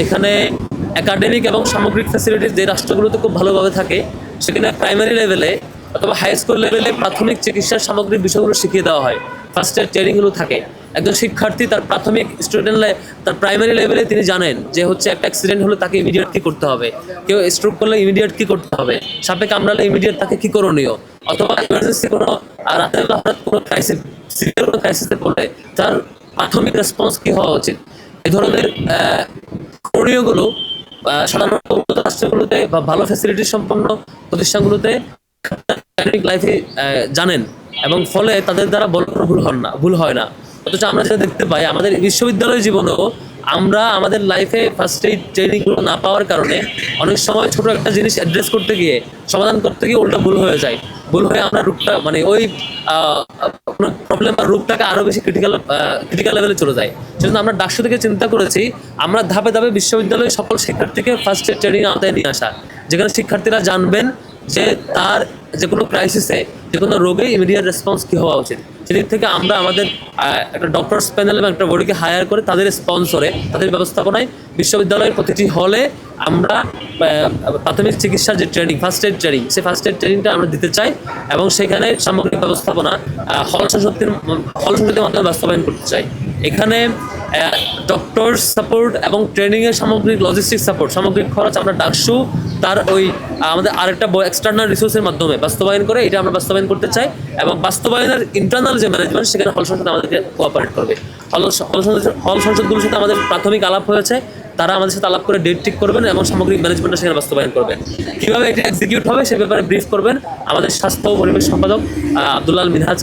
যেখানে একাডেমিক এবং সামগ্রিক ফ্যাসিলিটিস যে রাষ্ট্রগুলোতে খুব ভালোভাবে থাকে, সেখানে প্রাইমারি লেভেলে অথবা হাই স্কুল লেভেলে প্রাথমিক চিকিৎসার সামগ্রিক বিষয়গুলো শিখিয়ে দেওয়া হয়। ফার্স্ট এড ট্রেনিংগুলো থাকে। একজন শিক্ষার্থী তার প্রাথমিক স্টুডেন্ট তার প্রাইমারি লেভেলে তিনি জানেন যে হচ্ছে একটা অ্যাক্সিডেন্ট হলে তাকে ইমিডিয়েট কী করতে হবে। কেউ স্ট্রোক করলে ইমিডিয়েট কী করতে হবে? সাপে কামড়ালে ইমিডিয়েট তাকে কী করণীয়? অথবা ইমার্জেন্সি কোনো রাতের বেলা হঠাৎ কোনো ক্রাইসিস সিভিয়ার কোনো ক্রাইসিসে পড়লে তার প্রাথমিক রেসপন্স কী হওয়া উচিত? এই ধরনের করণীয়গুলো আহ, সাধারণত রাষ্ট্রগুলোতে বা ভালো ফ্যাসিলিটি সম্পন্ন প্রতিষ্ঠানগুলোতে লাইফে জানেন এবং ফলে তাদের দ্বারা বড় ভুল হন না ভুল হয় না। অথচ আমরা যেটা দেখতে পাই আমাদের বিশ্ববিদ্যালয় জীবনেও আমরা আমাদের লাইফে ফার্স্ট এইড ট্রেনিংগুলো না পাওয়ার কারণে অনেক সময় ছোট একটা জিনিস অ্যাড্রেস করতে গিয়ে সমাধান করতে গিয়ে উল্টা ভুল হয়ে যায়। ভুল হয়ে আমরা রূপটা মানে ওই প্রবলেম বা রূপটাকে আরও বেশি ক্রিটিক্যাল ক্রিটিক্যাল লেভেলে চলে যায়। সেজন্য আমরা ডাকসু থেকে চিন্তা করেছি, আমরা ধাপে ধাপে বিশ্ববিদ্যালয়ে সকল শিক্ষার্থীকে ফার্স্ট এড ট্রেনিং আওতায় নিয়ে আসা। যেখানে শিক্ষার্থীরা জানবেন যে তার যে কোনো ক্রাইসিসে যে কোনো রোগে ইমিডিয়েট রেসপন্স কী হওয়া উচিত। সেদিক থেকে আমরা আমাদের একটা ডক্টরস প্যানেল এবং একটা বডিকে হায়ার করে তাদের স্পন্সরে তাদের ব্যবস্থাপনায় বিশ্ববিদ্যালয়ের প্রতিটি হলে আমরা প্রাথমিক চিকিৎসার যে ট্রেনিং ফার্স্ট এড ট্রেনিং সেই ফার্স্ট এড ট্রেনিংটা আমরা দিতে চাই এবং সেখানে সামগ্রিক ব্যবস্থাপনা হল সংসক্তির হল সংসদের মাধ্যমে বাস্তবায়ন করতে চাই। এখানে ডক্টর সাপোর্ট এবং ট্রেনিংয়ের সামগ্রিক লজিস্টিক সাপোর্ট সামগ্রিক খরচ আমরা ডাকসু, তার ওই আমাদের আরেকটা এক্সটার্নাল রিসোর্সের মাধ্যমে বাস্তবায়ন করে, এটা আমরা বাস্তবায়ন করতে চাই এবং বাস্তবায়নের ইন্টারনাল যে ম্যানেজমেন্ট সেখানে হল সংসদ আমাদেরকে কোঅপারেট করবে। হল হল সংসদ, হল সংসদগুলোর সাথে আমাদের প্রাথমিক আলাপ হয়েছে, তারা আমাদের সাথে আলাপ করে ডেট ঠিক করবেন এবং সামগ্রিক ম্যানেজমেন্টটা সেখানে বাস্তবায়ন করবেন। কীভাবে এটা এক্সিকিউট হবে সে ব্যাপারে ব্রিফ করবেন। আমাদের স্বাস্থ্য ও পরিবেশ সম্পাদক আব্দুল্লাল মিনহাজ